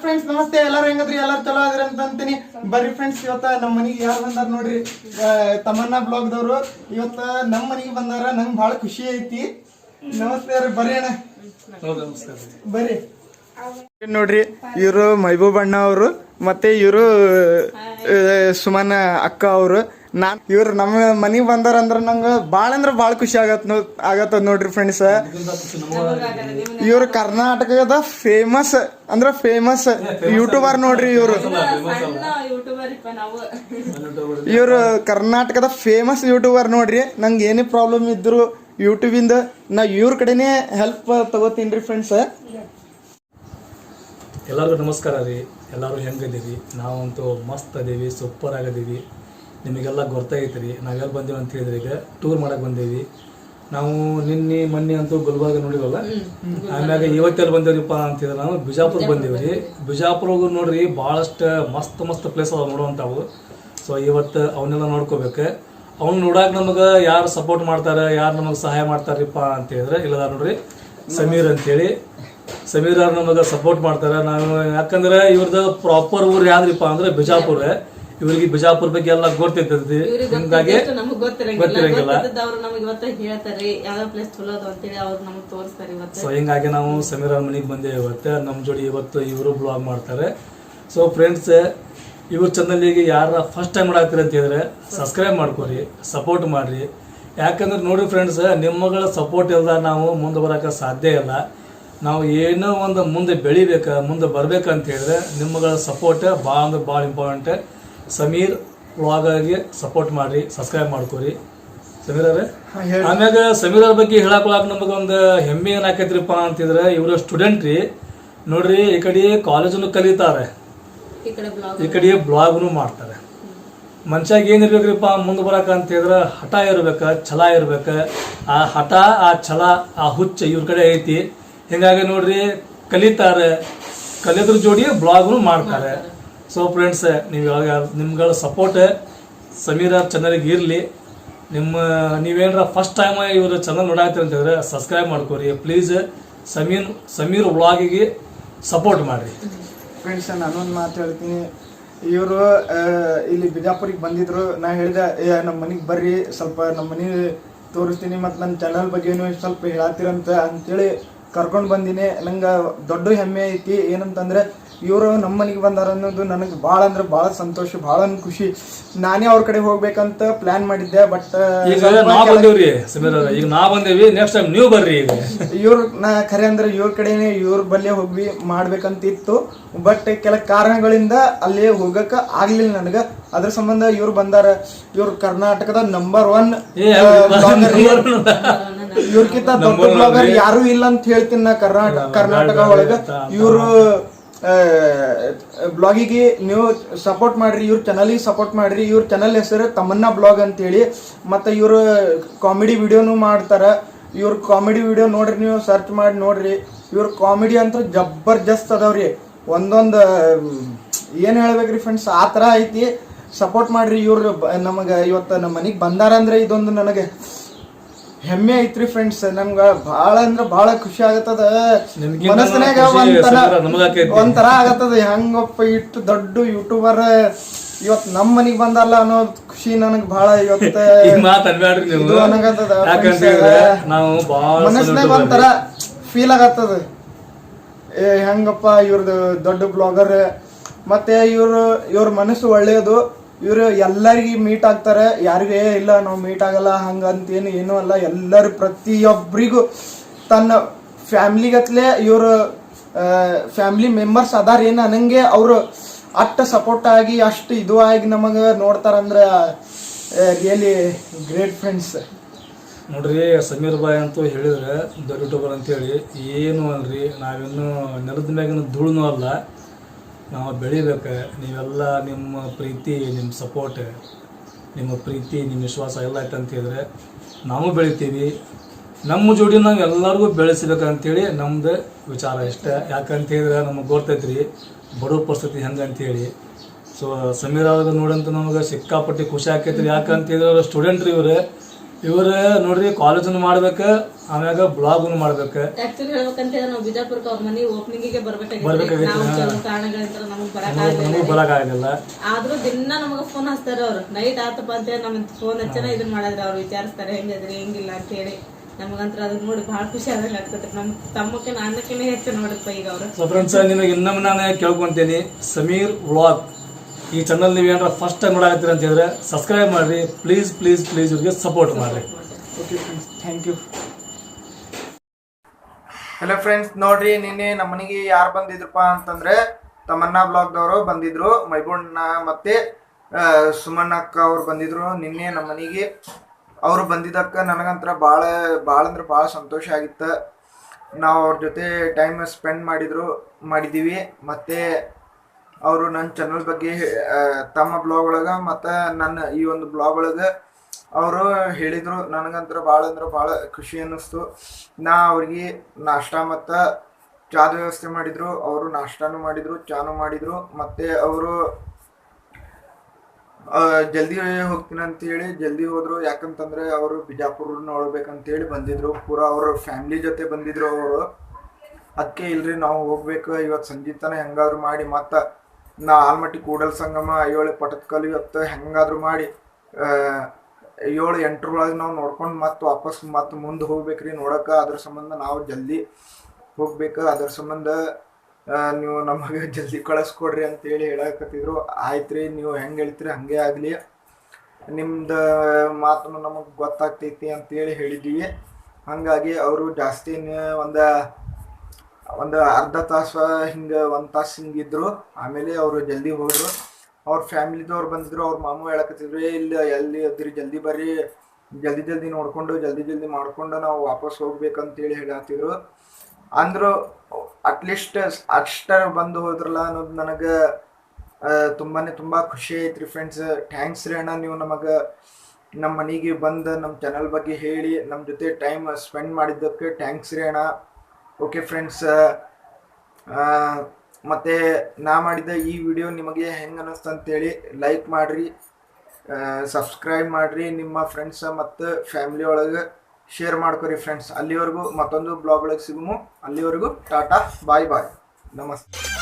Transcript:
Friends ನಮಸ್ತೆ. ಎಲ್ಲಾರು ಹೆಂಗದ್ರಿ? ಎಲ್ಲಾರು ಚಲೋ ಆದ್ರಿ ಅಂತ ಅಂತೀನಿ. ಬರ್ರಿ ಫ್ರೆಂಡ್ಸ್ ಇವತ್ತ ನಮ್ಮ ಮನಿಗೆ ಯಾರು ಬಂದಾರ ನೋಡ್ರಿ? ತಮನ್ನಾ ಬ್ಲಾಗ್ ದವರು ಇವತ್ತ ನಮ್ಮ ಮನಿಗೆ ಬಂದಾರ. ನಂಗೆ ಬಹಳ ಖುಷಿ ಐತಿ. ನಮಸ್ತೆ ರೀ, ಬರ್ರಿ ಅಣ್ಣ. ಬರ್ರಿ. ನೋಡ್ರಿ? ಇವರು ಮೈಬೂಬ್ ಅಣ್ಣ ಅವರು, ಮತ್ತೆ ಇವರು ಸುಮನ ಅಕ್ಕ ಅವರು. ನಾನ್ ಇವ್ರು ನಮ್ಮ ಮನೆಗೆ ಬಂದಾರ ಅಂದ್ರೆ ನಂಗೆ ಭಾಳ ಅಂದ್ರೆ ಭಾಳ ಖುಷಿ ಆಗತ್ ನೋ ಆಗತ್ತದ ನೋಡ್ರಿ ಫ್ರೆಂಡ್ಸ್ ಇವರು ಕರ್ನಾಟಕದ ಫೇಮಸ್ ಅಂದ್ರೆ ಫೇಮಸ್ ಯೂಟ್ಯೂಬರ್ ನೋಡ್ರಿ ಇವರು. ಇವರು ಕರ್ನಾಟಕದ ಫೇಮಸ್ ಯೂಟ್ಯೂಬರ್ ನೋಡ್ರಿ. ನಂಗೆ ಏನೇ ಪ್ರಾಬ್ಲಮ್ ಇದ್ರು ಯೂಟ್ಯೂಬಿಂದ ನಾ ಇವ್ರ ಕಡೆನೇ ಹೆಲ್ಪ್ ತಗೋತೀನಿ ಫ್ರೆಂಡ್ಸ್ ಎಲ್ಲರಿಗೂ ನಮಸ್ಕಾರ ರೀ. ಎಲ್ಲರೂ ಹೆಂಗದೀವಿ ನಾವಂತೂ ಮಸ್ತ್ ಅದೀವಿ ಸೂಪರ್ ಆಗದೀವಿ. ನಿಮಗೆಲ್ಲ ಗೊತ್ತಾಗೈತೆ ರೀ ನಾವೆಲ್ಲ ಬಂದೀವಿ ಅಂತ ಹೇಳಿದ್ರೆ ಈಗ ಟೂರ್ ಮಾಡಕ್ ಬಂದೇವಿ. ನಾವು ನಿನ್ನೆ ಮೊನ್ನೆ ಅಂತೂ ಗುಲ್ಬರ್ಗ ನೋಡಿವಲ್ಲ ಆಮ್ಯಾಗ ಇವತ್ತೆಲ್ಲ ಬಂದೇವ್ರಿಪ್ಪ ಅಂತಿದ್ರೆ ನಾವು ಬಿಜಾಪುರ್ ಬಂದೀವಿ ರೀ ಬಿಜಾಪುರಗೂ ನೋಡ್ರಿ ಭಾಳಷ್ಟು ಮಸ್ತ್ ಮಸ್ತ್ ಪ್ಲೇಸ್ ಅದಾವ ನೋಡುವಂಥವು ಸೊ ಇವತ್ತು ಅವನ್ನೆಲ್ಲ ನೋಡ್ಕೋಬೇಕು. ಅವ್ನು ನೋಡಾಕ ನಮಗೆ ಯಾರು ಸಪೋರ್ಟ್ ಮಾಡ್ತಾರೆ ಯಾರು ನಮಗೆ ಸಹಾಯ ಮಾಡ್ತಾರಿಪ್ಪ ಅಂತ ಹೇಳಿದ್ರೆ ಇಲ್ಲದ ನೋಡ್ರಿ ಸಮೀರ್ ಅಂತೇಳಿ. ಸಮೀರ್ ಅವ್ರು ನಮಗೆ ಸಪೋರ್ಟ್ ಮಾಡ್ತಾರೆ. ನಾವು ಯಾಕಂದ್ರೆ ಇವ್ರದ್ದು ಪ್ರಾಪರ್ ಊರು ಯಾವ್ದ್ರಿಪ್ಪ ಅಂದ್ರೆ ಬಿಜಾಪುರ. ಇವ್ರಿಗೆ ಬಿಜಾಪುರ ಬಗ್ಗೆ ಎಲ್ಲ ಗೊತ್ತಿರ್ತದೆ. ಹಿಂಗಾಗಿ ನಮಗ್ ಗೊತ್ತಿರಂಗಿಲ್ಲ. ಗೊತ್ತಿರಂಗಿಲ್ಲ. ಗೊತ್ತಿದ್ದವ್ರು ನಮಗ್ ಇವತ್ತ ಹೇಳ್ತಾರೆ ಯಾವ ಪ್ಲೇಸ್ ಚಲೋ ಅದ ಅಂತೇಳಿ ಅವ್ರು ನಮಗ್ ತೋರಿಸ್ತಾರೆ ಇವತ್ತು. ಸೊ ಹಿಂಗಾಗಿ ನಾವು ಸಮೀರ ಮನೆಗೆ ಬಂದೇವೆ ಇವತ್ತೆ. ನಮ್ಮ ಜೋಡಿ ಇವತ್ತು ಇವರು ಬ್ಲಾಗ್ ಮಾಡ್ತಾರೆ. ಸೊ ಫ್ರೆಂಡ್ಸ್ ಇವ್ರ ಚಾನಲಿಗೆ ಯಾರ ಫಸ್ಟ್ ಟೈಮ್ ಮಾಡಾಕ್ತೀರಿ ಅಂತ ಹೇಳಿದ್ರೆ ಸಬ್ಸ್ಕ್ರೈಬ್ ಮಾಡ್ಕೊರಿ ಸಪೋರ್ಟ್ ಮಾಡ್ರಿ. ಯಾಕಂದ್ರೆ ನೋಡಿ ಫ್ರೆಂಡ್ಸ್ ನಿಮ್ಮಗಳ ಸಪೋರ್ಟ್ ಇಲ್ಲದ ನಾವು ಮುಂದೆ ಬರಕ ಸಾಧ್ಯ ಇಲ್ಲ. ನಾವು ಏನೋ ಒಂದು ಮುಂದೆ ಬೆಳಿಬೇಕು ಮುಂದೆ ಬರ್ಬೇಕಂತ ಹೇಳಿದ್ರೆ ನಿಮ್ಮಗಳ ಸಪೋರ್ಟ್ ಭಾಳ ಅಂದ್ರೆ ಭಾಳ ಇಂಪಾರ್ಟೆಂಟ್ ಸಮೀರ್ ವ್ಲಾಗರ್ಗೆ ಸಪೋರ್ಟ್ ಮಾಡ್ರಿ ಸಬ್ಸ್ಕ್ರೈಬ್ ಮಾಡ್ಕೋರಿ. ಸಮೀರ್ ಅವ್ರೆ? ಆಮ್ಯಾಗ ಸಮೀರ್ ಅವ್ರ ಬಗ್ಗೆ ಹೇಳಕೊಳಕ್ ನಮಗೆ ಒಂದು ಹೆಮ್ಮೆ ಏನಾಕೈತ್ರಿಪ್ಪ ಅಂತಿದ್ರೆ ಇವರು ಸ್ಟೂಡೆಂಟ್ ರೀ. ನೋಡ್ರಿ ಈ ಕಡೆ ಕಾಲೇಜನ್ನು ಕಲಿತಾರೆ. ಈ ಕಡೆ ಬ್ಲಾಗ್ ಈ ಕಡೆ ಬ್ಲಾಗ್ನು ಮಾಡ್ತಾರೆ. ಮನುಷ್ಯಾಗ ಏನು ಇರ್ಬೇಕ್ರಿಪ್ಪ ಮುಂದೆ ಬರಕ ಅಂತ ಹೇಳಿದ್ರೆ ಹಠ ಇರ್ಬೇಕು ಛಲ ಇರ್ಬೇಕು. ಆ ಹಠ ಆ ಛಲ ಆ ಹುಚ್ಚ ಇವ್ರ ಕಡೆ ಐತಿ. ಹಿಂಗಾಗಿ ನೋಡ್ರಿ ಕಲಿತಾರೆ. ಕಲಿಯೋದ್ರ ಜೋಡಿ ಬ್ಲಾಗ್ನು ಮಾಡ್ತಾರೆ. ಸೊ ಫ್ರೆಂಡ್ಸ್ ನೀವು ಇವಾಗ ನಿಮ್ಗಳ ಸಪೋರ್ಟ್ ಸಮೀರ ಚಾನಲ್ಗೆ ಇರಲಿ. ನಿಮ್ಮ ನೀವೇನಾರ ಫಸ್ಟ್ ಟೈಮ್ ಇವರು ಚಾನಲ್ ನೋಡಾಗ್ತೀರ ಅಂತಂದ್ರೆ ಸಬ್ಸ್ಕ್ರೈಬ್ ಮಾಡ್ಕೊರಿ. ಪ್ಲೀಸ್ ಸಮೀರ್ ಸಮೀರ್ ವ್ಲಾಗಿಗೆ ಸಪೋರ್ಟ್ ಮಾಡಿರಿ. ಫ್ರೆಂಡ್ಸ್ ನಾನೊಂದು ಮಾತು ಹೇಳ್ತೀನಿ. ಇವರು ಇಲ್ಲಿ ಬಿಜಾಪುರಿಗೆ ಬಂದಿದ್ರು. ನಾ ಹೇಳಿದೆ ನಮ್ಮ ಮನೆಗೆ ಬರ್ರಿ. ಸ್ವಲ್ಪ ನಮ್ಮ ಮನೆ ತೋರಿಸ್ತೀನಿ ಮತ್ತು ನನ್ನ ಚಾನಲ್ ಬಗ್ಗೆನೂ ಸ್ವಲ್ಪ ಹೇಳತ್ತೀರಂತ ಅಂತೇಳಿ ಕರ್ಕೊಂಡು ಬಂದಿನಿ. ನಂಗೆ ದೊಡ್ಡ ಹೆಮ್ಮೆ ಐತಿ. ಏನಂತಂದ್ರೆ ಇವರು ನಮ್ಮ ಮನೆಗೆ ಬಂದಾರ ಅನ್ನೋದು ನನಗೆ ಭಾಳ ಅಂದ್ರೆ ಭಾಳ ಸಂತೋಷ ಭಾಳ ಖುಷಿ. ನಾನೇ ಅವ್ರ ಕಡೆ ಹೋಗ್ಬೇಕಂತ ಪ್ಲಾನ್ ಮಾಡಿದ್ದೆ ಬಟ್ ಈಗ ನಾ ಬಂದೇವ್ರಿ ಸಮೀರ್ ಈಗ ನಾ ಬಂದೇವಿ ನೆಕ್ಸ್ಟ್ ಟೈಮ್ ನೀವು ಬರ್ರಿ ಈಗ. ಇವ್ರ ನಾ ಖರೆ ಅಂದ್ರೆ ಇವ್ರ ಕಡೆನೆ ಇವ್ರ ಬಲ್ಲೇ ಹೋಗಿ ಮಾಡ್ಬೇಕಂತಿತ್ತು ಬಟ್ ಕೆಲ ಕಾರಣಗಳಿಂದ ಅಲ್ಲಿ ಹೋಗಕ ಆಗ್ಲಿಲ್ಲ ನನಗ. ಅದ್ರ ಸಂಬಂಧ ಇವ್ರು ಬಂದಾರ ಇವ್ರು ಕರ್ನಾಟಕದ ನಂಬರ್ ಒನ್ ಇವ್ರಕಿಂತ ದೊಡ್ಡ ಬ್ಲಾಗರ್ ಯಾರು ಇಲ್ಲ ಅಂತ ಹೇಳ್ತೀನಿ ನಾ ಕರ್ನಾಟಕ ಕರ್ನಾಟಕ ಒಳಗ. ಇವರು ಬ್ಲಾಗಿಗೆ ನೀವು ಸಪೋರ್ಟ್ ಮಾಡ್ರಿ, ಇವ್ರ ಚಾನಲಿಗೆ ಸಪೋರ್ಟ್ ಮಾಡ್ರಿ, ಇವ್ರ ಚಾನಲ್ ಹೆಸರು ತಮ್ಮನ್ನ ಬ್ಲಾಗ್ ಅಂತೇಳಿ, ಮತ್ತೆ ಇವರು ಕಾಮಿಡಿ ವಿಡಿಯೋನು ಮಾಡ್ತಾರೆ. ಇವ್ರ ಕಾಮಿಡಿ ವಿಡಿಯೋ ನೋಡ್ರಿ ನೀವು ಸರ್ಚ್ ಮಾಡಿ ನೋಡ್ರಿ. ಇವ್ರ ಕಾಮಿಡಿ ಅಂತ ಜಬರ್ದಸ್ತ್ ಅದಾವ್ರಿ. ಒಂದೊಂದು, ಏನು ಹೇಳ್ಬೇಕ್ರಿ ಫ್ರೆಂಡ್ಸ್ ಆ ಥರ ಐತಿ. ಸಪೋರ್ಟ್ ಮಾಡ್ರಿ ಇವ್ರು ನಮಗೆ ಇವತ್ತು ನಮ್ಮ ಮನೆಗೆ ಬಂದಾರ ಅಂದ್ರೆ ಇದೊಂದು ನನಗೆ ಹೆಮ್ಮೆ ಐತ್ರಿ ಫ್ರೆಂಡ್ಸ್ ನಮ್ಗ ಭಾಳ ಅಂದ್ರ ಭಾಳ ಖುಷಿ ಆಗತ್ತದ. ಮನಸ್ಸಿನಾಗ ಒಂಥರ ಒಂಥರ ಆಗತ್ತದ. ಹೆಂಗಪ್ಪ ಇಟ್ಟು ದೊಡ್ಡ ಯೂಟ್ಯೂಬರ್ ಇವತ್ ನಮ್ ಮನಿಗ್ ಬಂದಲ್ಲ ಅನ್ನೋ ಖುಷಿ ನನಗ್ ಬಹಳ ಇವತ್ತ. ನೀವು. ನಾವು ಮನಸ್ನಾಗ ಒಂಥರ ಫೀಲ್ ಆಗತ್ತದ. ಏ ಹೆಂಗಪ್ಪ ಇವ್ರದ್ದು ದೊಡ್ಡ ಬ್ಲಾಗರ್ ಮತ್ತೆ ಇವ್ರು ಇವ್ರ ಮನಸ್ಸು ಒಳ್ಳೆಯದು. ಇವ್ರು ಎಲ್ಲರಿಗೆ ಮೀಟ್ ಆಗ್ತಾರೆ. ಯಾರಿಗೇ, ಇಲ್ಲ, ನಾವು ಮೀಟ್ ಆಗಲ್ಲ ಹಂಗಂತೇನು ಏನೂ ಅಲ್ಲ. ಎಲ್ಲರೂ ಪ್ರತಿಯೊಬ್ಬರಿಗೂ ತನ್ನ ಫ್ಯಾಮ್ಲಿಗತ್ಲೆ ಇವರು ಫ್ಯಾಮ್ಲಿ ಮೆಂಬರ್ಸ್ ಅದಾರ ಏನು ಅನ್ನಂಗೆ ಅವರು ಅಷ್ಟು ಸಪೋರ್ಟ್ ಆಗಿ, ಅಷ್ಟು ಇದು ಆಗಿ ನಮಗೆ ನೋಡ್ತಾರಂದ್ರೆ ರಿಯಲಿ ಗ್ರೇಟ್ ಫ್ರೆಂಡ್ಸ್ ನೋಡ್ರಿ, ಸಮೀರ್ ಬಾಯ್ ಅಂತೂ ಹೇಳಿದ್ರೆ, ದೊಡ್ಡ ಯೂಟ್ಯೂಬರ್ ಅಂತೇಳಿ, ಏನು ಅಲ್ರಿ, ನಾವಿನ್ನೂ ನೆಲದ ಮ್ಯಾಗಿನ ಧೂಳನೂ ಅಲ್ಲ. ನಾವು ಬೆಳಿಬೇಕು, ನೀವೆಲ್ಲ ನಿಮ್ಮ ಪ್ರೀತಿ, ನಿಮ್ಮ ಸಪೋರ್ಟ್ ನಿಮ್ಮ ಪ್ರೀತಿ, ನಿಮ್ಮ ವಿಶ್ವಾಸ ಎಲ್ಲ ಹೇಳಿದ್ರೆ ನಾವು ಬೆಳಿತೀವಿ. ನಮ್ಮ ಜೋಡಿ ನಾವು ಎಲ್ಲರಿಗೂ ಬೆಳೆಸ್ಬೇಕಂತೇಳಿ ನಮ್ದು ವಿಚಾರ ಇಷ್ಟ. ಯಾಕಂತ ಹೇಳಿದ್ರೆ ನಮಗೆ ಗೊತ್ತೈತ್ರಿ ಬಡವ ಪರಿಸ್ಥಿತಿ ಹೆಂಗೆ ಅಂತೇಳಿ ಸೊ ಸಮೀರ ಅವ್ರಿಗೆ ನೋಡಂತ ನಮಗೆ ಸಿಕ್ಕಾಪಟ್ಟಿ ಖುಷಿ ಆಕೈತ್ರಿ. ಯಾಕಂತ ಹೇಳಿದ್ರೆ ಸ್ಟೂಡೆಂಟ್ರಿ ಇವ್ರು. ಇವ್ರು ನೋಡ್ರಿ ಕಾಲೇಜನ್ನು ಮಾಡ್ಬೇಕ ಆಮ್ಯಾಗ ಬ್ಲಾಗ್ನು ಮಾಡ್ಬೇಕ. ಆಕ್ಚುಲಿ ಹೇಳ್ಬೇಕಂತ ಹೇಳಿದ್ರೆ ನಾವು ಬಿಜಾಪುರಕ್ಕೆ ಅವ್ರ ಮನೆ ಓಪನಿಂಗಿಗೆ ಬರ್ಬೇಕಾಗಿತ್ತು ಬರ್ಬೇಕಾಗಿತ್ತು, ನಾವು. ಕೆಲವು ಕಾರಣಗಳಿಂದ ನಮಗೆ ಬರಕ್ಕಾಗಲಿಲ್ಲ ನಮಗೂ ಬರೋಕ್ಕಾಗಲ್ಲ ಆದ್ರೂ ದಿನ ನಮಗ ಫೋನ್ ಹಚ್ತಾರ ಅವ್ರು. ನೈಟ್ ಆತಪ್ಪ ಅಂತ ಹೇಳಿ ಫೋನ್ ಹಚ್ಚನ ಇದನ್ನ ಮಾಡಿದ್ರೆ ಅವ್ರು ವಿಚಾರಿಸ್ತಾರೆ ಹೆಂಗದ್ರಿ ಹೆಂಗಿಲ್ಲ ಅಂತ ಹೇಳಿ. ನಮಗಂತ್ರ ಅದನ್ನ ನೋಡಿ ಬಹಳ ಖುಷಿ ಆದಂಗ ಆಗ್ತದೆ. ನಮ್ಮ ತಮ್ಮಕ್ಕೆ ಅನ್ನಕ್ಕಿಂತ ಹೆಚ್ಚು ನೋಡಪ್ಪ ಈಗ ಅವ್ರು. ಸೊ ಫ್ರೆಂಡ್ಸ್ ನಿಮಗೆ ಇನ್ನೊಮ್ಮೆ ನಾನು ಕೇಳ್ಕೊಂತೀನಿ. ಸಮೀರ್ ವ್ಲಾಗ್ ಈ ಚಾನಲ್ ನೀವು ಏನಾರ ಫಸ್ಟ್ ಟೈಮ್ ನೋಡಾಕತ್ತೀರ ಅಂತ ಹೇಳಿದ್ರೆ ಸಬ್ಸ್ಕ್ರೈಬ್ ಮಾಡಿರಿ. ಪ್ಲೀಸ್ ಪ್ಲೀಸ್ ಪ್ಲೀಸ್ ಇವ್ರಿಗೆ ಸಪೋರ್ಟ್ ಮಾಡಿರಿ. Okay friends thank you hello friends ನೋಡ್ರಿ, ನಿನ್ನೆ ನಮ್ಮ ಮನೆಗೆ ಯಾರು ಬಂದಿದ್ರಪ್ಪ ಅಂತಂದ್ರೆ ತಮನ್ನಾ ಬ್ಲಾಗ್ದವರು ಬಂದಿದ್ರು. ಮೈಬುಣ್ಣ ಮತ್ತೆ ಸುಮಣ್ಣ ಸುಮಣ್ಣಕ್ಕ ಅವ್ರು ಬಂದಿದ್ರು. ನಿನ್ನೆ ನಮ್ಮ ಮನೆಗೆ ಅವರು ಬಂದಿದ್ದಕ್ಕ ನನಗಂತರ ಭಾಳ ಭಾಳ ಅಂದ್ರೆ ಭಾಳ ಸಂತೋಷ ಆಗಿತ್ತು. ನಾವು ಅವ್ರ ಜೊತೆ ಟೈಮ್ ಸ್ಪೆಂಡ್ ಮಾಡಿದ್ರು ಮಾಡಿದ್ದೀವಿ ಮತ್ತೆ ಅವರು ನನ್ನ ಚಾನಲ್ ಬಗ್ಗೆ ತಮ್ಮ ಬ್ಲಾಗ್ ಒಳಗೆ ಮತ್ತು ನನ್ನ ಈ ಒಂದು ಬ್ಲಾಗ್ ಒಳಗೆ ಅವರು ಹೇಳಿದರು. ನನಗಂತರ ಭಾಳ ಅಂದ್ರೆ ಭಾಳ ಖುಷಿ ಅನ್ನಿಸ್ತು. ನಾ ಅವ್ರಿಗೆ ನಾಷ್ಟ ಮತ್ತು ಚಾದ ವ್ಯವಸ್ಥೆ ಮಾಡಿದರು. ಅವರು ನಾಷ್ಟಾನು ಮಾಡಿದರು, ಚಾನು ಮಾಡಿದರು. ಮತ್ತು ಅವರು ಜಲ್ದಿ ಹೋಗ್ತೀನಿ ಅಂತ ಹೇಳಿ ಜಲ್ದಿ ಹೋದರು. ಯಾಕಂತಂದರೆ ಅವರು ಬಿಜಾಪುರ ನೋಡ್ಬೇಕಂತೇಳಿ ಬಂದಿದ್ರು. ಪೂರ ಅವ್ರ ಫ್ಯಾಮ್ಲಿ ಜೊತೆ ಬಂದಿದ್ರು ಅವರು. ಅದಕ್ಕೆ ಇಲ್ರಿ, ನಾವು ಹೋಗ್ಬೇಕು. ಇವತ್ತು ಸಂಜೆ ತನಕ ಹೆಂಗಾದ್ರು ಮಾಡಿ ಮತ್ತು ನಾ ಆಲ್ಮಟ್ಟಿ ಕೂಡಲ್ ಸಂಗಮ ಏಳು ಪಟತ್ಕಲ್ ಇವತ್ತು ಹೆಂಗಾದ್ರು ಮಾಡಿ ಏಳು ಎಂಟರೊಳಗೆ ನಾವು ನೋಡ್ಕೊಂಡು ಮತ್ತೆ ವಾಪಸ್ ಮತ್ತೆ ಮುಂದೆ ಹೋಗ್ಬೇಕ್ರಿ ನೋಡಕ್ಕೆ ಅದ್ರ ಸಂಬಂಧ ನಾವು ಜಲ್ದಿ ಹೋಗ್ಬೇಕು. ಅದ್ರ ಸಂಬಂಧ ನೀವು ನಮಗೆ ಜಲ್ದಿ ಕಳಿಸ್ಕೊಡ್ರಿ ಅಂತೇಳಿ ಹೇಳಕತ್ತಿದ್ರು. ಆಯ್ತು ರೀ ನೀವು ಹೆಂಗೆ ಹೇಳ್ತೀರಿ ಹಂಗೆ ಆಗಲಿ. ನಿಮ್ದು ಮಾತನ್ನು ನಮಗೆ ಗೊತ್ತಾಗ್ತೈತಿ ಅಂತೇಳಿ ಹೇಳಿದ್ದೀವಿ ಹಾಗಾಗಿ ಅವರು ಜಾಸ್ತಿ ಒಂದು ಒಂದು ಅರ್ಧ ತಾಸು ಹಿಂಗೆ ಒಂದು ತಾಸು ಹಿಂಗಿದ್ರು ಆಮೇಲೆ ಅವರು ಜಲ್ದಿ ಹೋದರು. ಅವ್ರ ಫ್ಯಾಮಿಲಿದವ್ರು ಬಂದಿದ್ರು ಅವ್ರ ಮಾಮು ಹೇಳಕತ್ತಿದ್ರು "ಏ, ಇಲ್ಲಿ ಎಲ್ಲಿ ಅದ್ರಿ ಜಲ್ದಿ ಬರ್ರಿ. ಜಲ್ದಿ ಜಲ್ದಿ ನೋಡಿಕೊಂಡು ಜಲ್ದಿ ಜಲ್ದಿ ಮಾಡ್ಕೊಂಡು ನಾವು ವಾಪಸ್ ಹೋಗ್ಬೇಕಂತೇಳಿ ಹೇಳತ್ತಿದ್ರು ಅಂದರು ಅಟ್ಲೀಸ್ಟ್ ಅಷ್ಟರ ಬಂದು ಹೋದ್ರಲ್ಲ ಅನ್ನೋದು ನನಗೆ ತುಂಬಾ ತುಂಬ ಖುಷಿ ಐತ್ರಿ ಫ್ರೆಂಡ್ಸ್ ಥ್ಯಾಂಕ್ಸ್ ರೀ ಅಣ್ಣ ನೀವು ನಮಗೆ ನಮ್ಮ ಮನೆಗೆ ಬಂದು ನಮ್ಮ ಚಾನಲ್ ಬಗ್ಗೆ ಹೇಳಿ ನಮ್ಮ ಜೊತೆ ಟೈಮ್ ಸ್ಪೆಂಡ್ ಮಾಡಿದ್ದಕ್ಕೆ ಥ್ಯಾಂಕ್ಸ್ ರೀ ಅಣ್ಣ. ಓಕೆ ಫ್ರೆಂಡ್ಸ್ ಮತ್ತು ನಾ ಮಾಡಿದ ಈ ವಿಡಿಯೋ ನಿಮಗೆ ಹೆಂಗೆ ಅನ್ನಿಸ್ತು ಅಂತೇಳಿ ಲೈಕ್ ಮಾಡಿರಿ ಸಬ್ಸ್ಕ್ರೈಬ್ ಮಾಡಿರಿ, ನಿಮ್ಮ ಫ್ರೆಂಡ್ಸ್ ಮತ್ತು ಫ್ಯಾಮಿಲಿ ಒಳಗೆ ಶೇರ್ ಮಾಡ್ಕೊರಿ ಫ್ರೆಂಡ್ಸ್ ಅಲ್ಲಿವರೆಗೂ ಮತ್ತೊಂದು ಬ್ಲಾಗ್ ಒಳಗೆ ಸಿಗುಮು. ಅಲ್ಲಿವರೆಗೂ ಟಾಟಾ ಬಾಯ್ ಬಾಯ್ ನಮಸ್ತೆ.